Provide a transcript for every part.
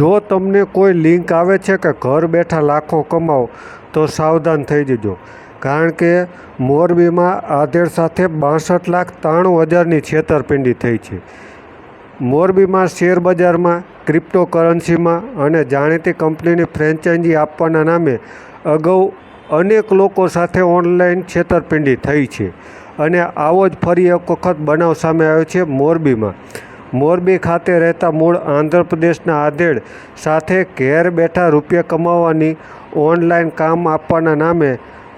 જો તમને કોઈ લિંક આવે છે કે ઘર બેઠા લાખો કમાઓ તો સાવધાન થઈ જજો. કારણ કે મોરબીમાં આધેડ સાથે બાસઠ લાખ ત્રાણું હજારની છેતરપિંડી થઈ છે. મોરબીમાં શેર બજારમાં, ક્રિપ્ટોકરન્સીમાં અને જાણીતી કંપનીની ફ્રેન્ચાઇઝી આપવાના નામે અગાઉ અનેક લોકો સાથે ઓનલાઈન છેતરપિંડી થઈ છે. અને આવો જ ફરી એક વખત બનાવ સામે આવ્યો છે મોરબીમાં. મોરબી ખાતે રહેતા મૂળ આંધ્રપ્રદેશના આધેડ સાથે ઘેર બેઠા રૂપિયા કમાવાની ઓનલાઈન કામ આપવાના નામે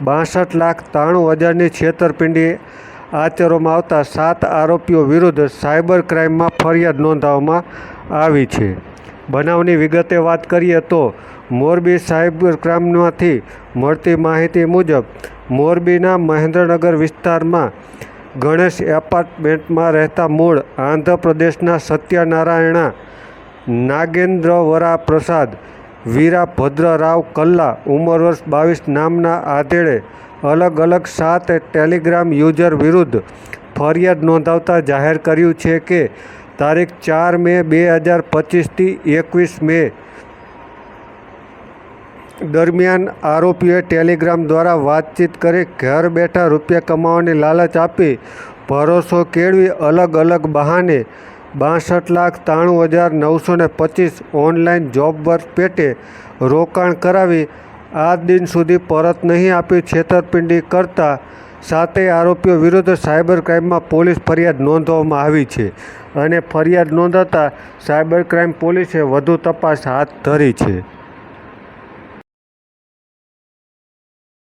બાસઠ લાખ ત્રાણું હજારની છેતરપિંડી આચરવામાં આવતા સાત આરોપીઓ વિરુદ્ધ સાયબર ક્રાઇમમાં ફરિયાદ નોંધાવવામાં આવી છે. બનાવની વિગતે વાત કરીએ તો મોરબી સાયબર ક્રાઇમમાંથી મળતી માહિતી મુજબ મોરબીના મહેન્દ્રનગર વિસ્તારમાં ગણેશ એપાર્ટમેન્ટમાં રહેતા મૂળ આંધ્રપ્રદેશના સત્યનારાયણા નાગેન્દ્રવરા પ્રસાદ વીરાભદ્રરાવ કલ્લા, ઉંમર વર્ષ બાવીસ નામના આધેડે અલગ અલગ સાત ટેલિગ્રામ યુઝર વિરુદ્ધ ફરિયાદ નોંધાવતા જાહેર કર્યું છે કે તારીખ ચાર મે બે હજાર પચીસથી એકવીસ મે દરમિયાન આરોપીઓએ ટેલિગ્રામ દ્વારા વાતચીત કરી ઘર બેઠા રૂપિયા કમાવાની લાલચ આપી, ભરોસો કેળવી અલગ અલગ બહાને બાસઠ લાખ ત્રાણું હજાર નવસો ને પચીસ ઓનલાઈન જોબ વર્ક પેટે રોકાણ કરાવી, આ દિન સુધી પરત નહીં આપી છેતરપિંડી કરતા સાતેય આરોપીઓ વિરુદ્ધ સાયબર ક્રાઇમમાં પોલીસ ફરિયાદ નોંધવામાં આવી છે અને ફરિયાદ નોંધાતા સાયબર ક્રાઇમ પોલીસે વધુ તપાસ હાથ ધરી છે.